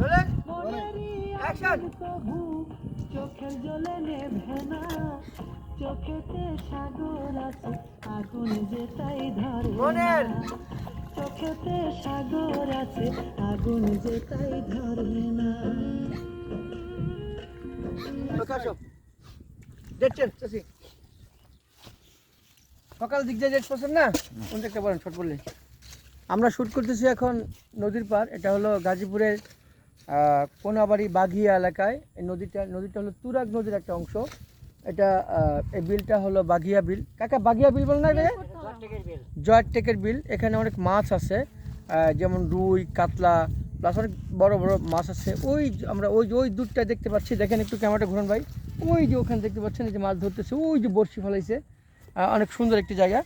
জলে চোখেতে সাগর আছে আগুন যে তাই ধরে সাগর আছে তাই না সকাল দিক দিয়ে পছন্দ না? কোন বলেন শর্ট বললে আমরা শ্যুট করতেছি এখন নদীর পার এটা হলো গাজীপুরের কোনাবাড়ি বাঘিয়া এলাকায় এই নদীটা নদীটা হলো তুরাগ নদীর একটা অংশ। এটা এই বিলটা হলো বাঘিয়া বিল। কাকা বাঘিয়া বিল বল না এটাকে জয়ের টেকের বিল। এখানে অনেক মাছ আছে যেমন রুই কাতলা প্লাস অনেক বড় বড় মাছ আছে। ওই আমরা ওই যে ওই দুধটা দেখতে পাচ্ছি। দেখেন একটু ক্যামেরাটা ঘুরুন ভাই। ওই যে ওখানে দেখতে পাচ্ছেন এই যে মাছ ধরতেছে ওই যে বড়শি ফেলাইছে। অনেক সুন্দর একটি জায়গা।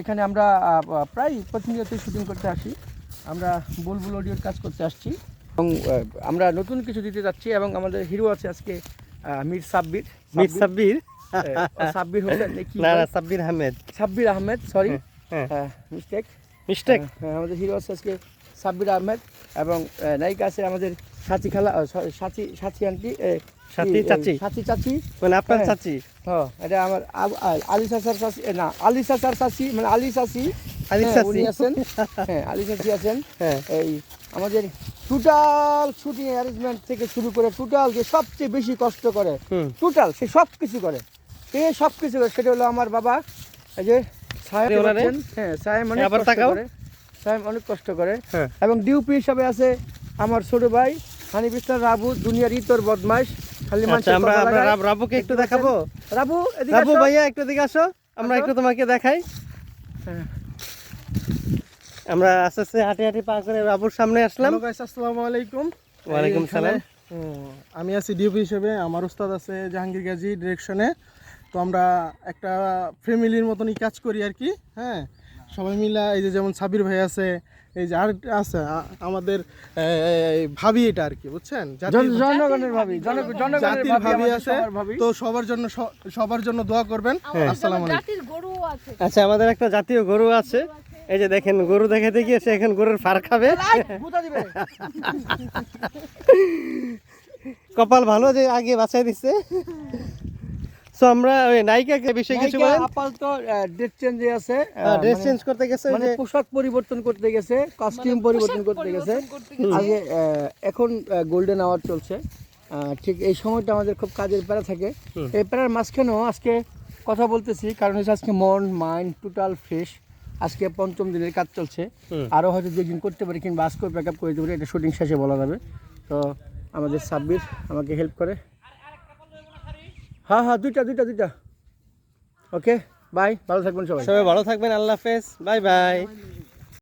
এখানে আমরা প্রায় প্রতিনিয়ত শুটিং করতে আসি। আমরা বুলবুল অডিওর কাজ করতে আসছি। এবং আমরা নতুন কিছু দিতে যাচ্ছি এবং আমাদের হিরো আছে আজকে মির সাব্বির। মির সাব্বির? সাব্বির? হোসেন না না Sabbir Ahmed. Sabbir Ahmed sorry mistake mistake আমাদের হিরো আছে আজকে সাব্বির আহমেদ এবং নায়িকা আছে আমাদের সাথী খালা সাথী সাথী আন্টি সাথী চাচি। সাথী চাচি। মানে আপনার হ্যাঁ। চাচি? হ্যাঁ এটা আমার আলি চাচার চাচি না আলি চাচার চাচি মানে আলি চাচি আলি চাচি। আছেন। হ্যাঁ আলি চাচি আছেন। হ্যাঁ। এই আমাদের টোটাল শুটিং অ্যারেঞ্জমেন্ট থেকে শুরু করে টোটাল যে সবচেয়ে বেশি কষ্ট করে টোটাল সে সব কিছু করে। সে সব কিছু করে সেটা হলো আমার বাবা এই যে ওনারে? হ্যাঁ সাহেব অনেক কষ্ট করে। সাহেব অনেক কষ্ট করে। হ্যাঁ। এবং ডিউপি হিসাবে আছে আমার ছোট ভাই হানিফ ইসলাম রাবু দুনিয়ার ইতর বদমাইশ খালি আচ্ছা আমরা রাবুকে একটু দেখাবো? রাবু রাবু ভাইয়া একটু দিকে আসো। আমরা একটু তোমাকে দেখাই। হ্যাঁ। আমরা আস্তে আস্তে হাঁটি হাঁটি পা করে রাবুর সামনে আসলাম। আসসালামু আলাইকুম। ওয়ালাইকুম সালাম। আমি আছি ডিউপি হিসেবে আমার উস্তাদ আছে জাহাঙ্গীর গাজী ডিরেকশনে তো আমরা একটা ফ্যামিলির মতনই কাজ করি আর কি হ্যাঁ? সবাই মিলে এই যে যেমন সাবির ভাই আছে এই যে আর আছে আমাদের ভাবি এটা আর কি বুঝছেন? জনগণের ভাবি জাতির ভাবি ভাবি আছে। সবার তো সবার জন্য সবার জন্য দোয়া করবেন। আসসালামু আলাইকুম। জাতির গরু আছে। আচ্ছা আমাদের একটা জাতীয় গরু আছে। এই যে দেখেন গরু দেখাতে গিয়েছে এখন গরুর ফার খাবে। কপাল ভালো যে আগে বাঁচাই দিচ্ছে সো আমরা ওই নায়িকাকে বিষয়ে কিছু বলেন। আপাতত ডেট চেঞ্জে আছে ড্রেস মানে- চেঞ্জ করতে গেছে মানে পোশাক পরিবর্তন করতে গেছে কস্টিউম পরিবর্তন করতে গেছে। আগে এখন গোল্ডেন আওয়ার চলছে। আহ, ঠিক এই সময়টা আমাদের খুব কাজের প্যারা থাকে। এই প্যারার মাঝখানেও আজকে কথা বলতেছি কারণ হচ্ছে আজকে মন মাইন্ড টোটাল ফ্রেশ আজকে পঞ্চম দিনের কাজ চলছে। আরও হয়তো দুদিন করতে পারি কিংবা আজকেও ব্যাক আপ করে দিতে পারি এটা শুটিং শেষে বলা যাবে। তো আমাদের সাব্বির আমাকে হেল্প করে। হ্যাঁ হ্যাঁ দুইটা দুইটা দুইটা। ওকে বাই ভালো থাকবেন সবাই। সবাই ভালো থাকবেন আল্লাহ হাফেজ বাই বাই